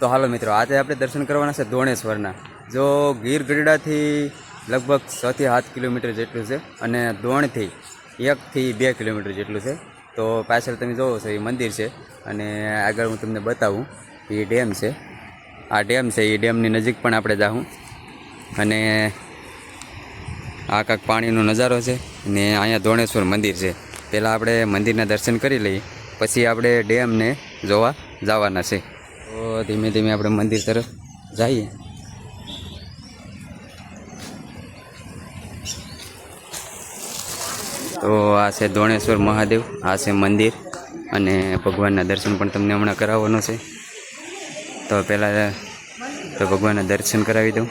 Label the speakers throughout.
Speaker 1: તો હાલો મિત્રો, આજે આપણે દર્શન કરવાના છે દોણેશ્વરના જો ગીર ગઢડાથી લગભગ છથી સાત કિલોમીટર જેટલું છે અને દોણથી એકથી બે કિલોમીટર જેટલું છે. તો પાછળ તમે જોવો છો એ મંદિર છે અને આગળ હું તમને બતાવું એ ડેમ છે. આ ડેમ છે, એ ડેમની નજીક પણ આપણે જાઉં અને આ કાંક પાણીનો નજારો છે ને અહીંયા દોણેશ્વર મંદિર છે. પહેલાં આપણે મંદિરના દર્શન કરી લઈએ, પછી આપણે ડેમને જોવા જવાના છે. તો ધીમે ધીમે આપણે મંદિર તરફ જઈએ. તો આ છે ધોણેશ્વર મહાદેવ, આ છે મંદિર અને ભગવાનના દર્શન પણ તમને હમણાં કરાવવાનો છે. તો પહેલાં તો ભગવાનના દર્શન કરાવી દઉં.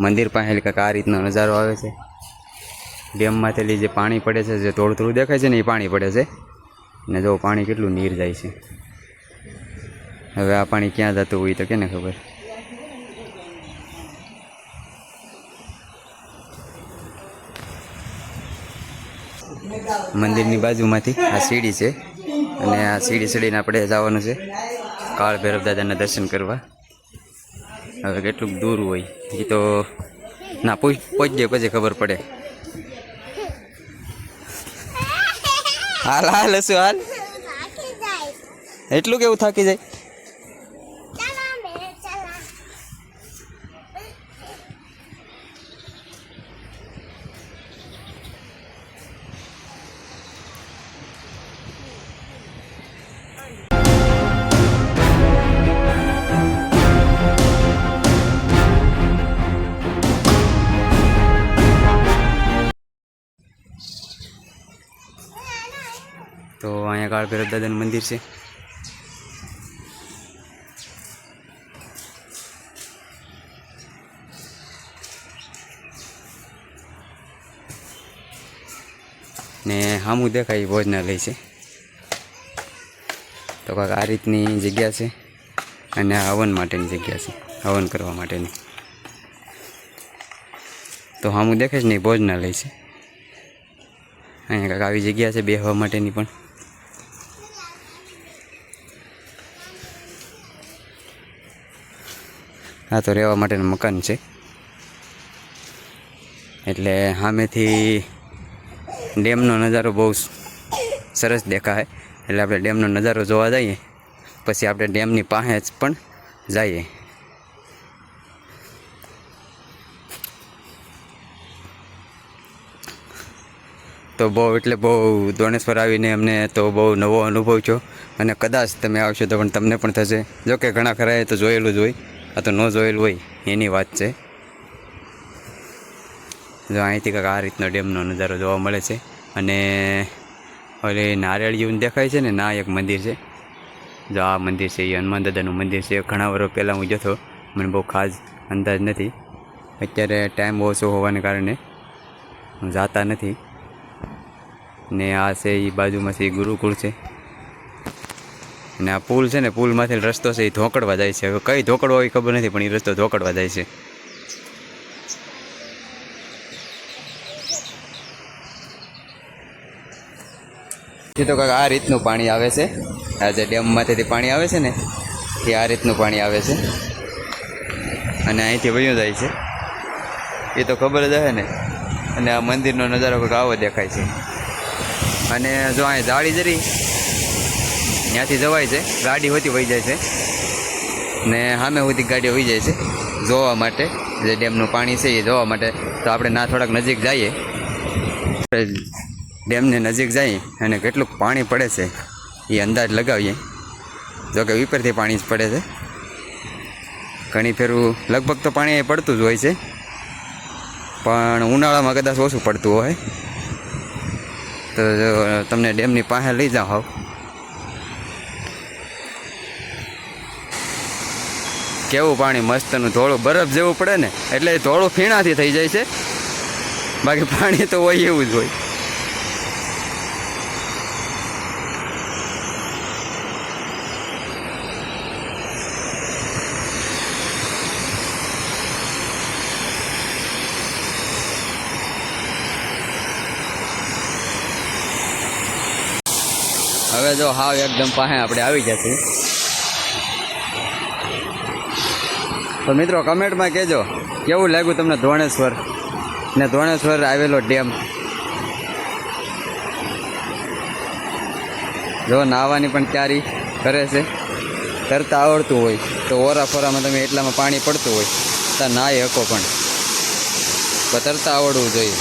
Speaker 1: મંદિર પાસે કંઈક આ રીતનો નજારો આવે છે. ડેમમાંથી જે પાણી પડે છે, જે થોડું થોડું દેખાય છે ને એ પાણી પડે છે. ને જો પાણી કેટલું નીર જાય છે. હવે આ પાણી ક્યાં જતું હોય તો કેને ખબર. મંદિરની બાજુમાંથી આ સીડી છે. અને આ સીડી સીડીને આપણે જવાનું છે. કાળ ભૈરવ દાદાના દર્શન કરવા. હવે કેટલુંક દૂર હોય. એ તો ના પૂછ પહોંચજે પછી ખબર પડે. હાલ હાલ હશું હાલ? એટલું કેવું થાકી જાય? તો અહીંયા કાળ ભૈરવ દાદાનું મંદિર છે. ને સામું દેખાય ભોજનાલય છે. તો કાંક આ રીતની જગ્યા છે અને હવન માટેની જગ્યા છે, હવન કરવા માટેની. તો સામું દેખાય છે ને એ ભોજનાલય છે. અહીંયા કાંક આવી જગ્યા છે બેહવા માટેની પણ. આ તો રહેવા માટેનું મકાન છે. એટલે સામેથી ડેમનો નજારો બહુ સરસ દેખાય. એટલે આપણે ડેમનો નજારો જોવા જઈએ, પછી આપણે ડેમની પાસે જ પણ જઈએ. તો બહુ, એટલે બહુ દોણેશ્વર આવીને અમને તો બહુ નવો અનુભવ છો અને કદાચ તમે આવશો તો પણ તમને પણ થશે. જો કે ઘણા ખરાએ તો જોયેલું જ હોય. આ તો ન જોયેલું હોય, એની વાત છે. જો અહીંથી કાંક આ રીતનો ડેમનો નજારો જોવા મળે છે. અને ઓલી નારિયેળીયું દેખાય છે ને, ના, એક મંદિર છે. જો આ મંદિર છે, એ હનુમાન દાદાનું મંદિર છે. ઘણા વર્ષો પહેલાં હું જતો મને બહુ ખાસ અંદાજ નથી. અત્યારે ટાઈમ ઓછો હોવાને કારણે હું જાતા નથી. ને આ છે એ બાજુમાં છે ગુરુકુળ છે. અને આ પુલ છે ને, પુલમાંથી રસ્તો છે એ ધોકડવા જાય છે. હવે કઈ ધોકડવો હોય ખબર નથી, પણ એ રસ્તો ધોકડવા જાય છે. એ તો કાંઈક આ રીતનું પાણી આવે છે. આ જે ડેમમાંથી પાણી આવે છે ને, એ આ રીતનું પાણી આવે છે. અને અહીંથી વયું જાય છે. એ તો ખબર જ હશે ને. અને આ મંદિરનો નજારો કંઈક આવો દેખાય છે. અને જો અહીં જાળી જરી ત્યાંથી જવાય છે. ગાડી હોતી વહી જાય છે. ને સામે સુધી ગાડી વહી જાય છે. જોવા માટે જે ડેમનું પાણી છે એ જોવા માટે. તો આપણે ના થોડાક નજીક જઈએ. ડેમને નજીક જઈએ અને કેટલું પાણી પડે છે. એ અંદાજ લગાવીએ. જો કે વિપરથી પાણી જ પડે છે. ઘણી ફેરવું લગભગ તો પાણી પડતું જ હોય છે. પણ ઉનાળામાં કદાચ ઓછું પડતું હોય. તો તમને ડેમની પાસે લઈ જાઓ. કેવું પાણી મસ્તનું ધોળું બરફ જેવું પડે ને, એટલે ધોળું ફીણાથી થઈ જાય છે. બાકી પાણી તો હોય એવું જ હોય. હવે જો હાવ એકદમ પાસે આપણે આવી જશે તો મિત્રો, કમેન્ટમાં કહેજો, કેવું લાગ્યું તમને ધોણેશ્વર ને ધોણેશ્વર આવેલો ડેમ? જો નાહવાની પણ તૈયારી કરે છે. તરતા આવડતું હોય, તો ઓરા ફોરામાં તમે એટલામાં પાણી પડતું હોય, તો નાહી શકો પણ. તરતા આવડવું જોઈએ.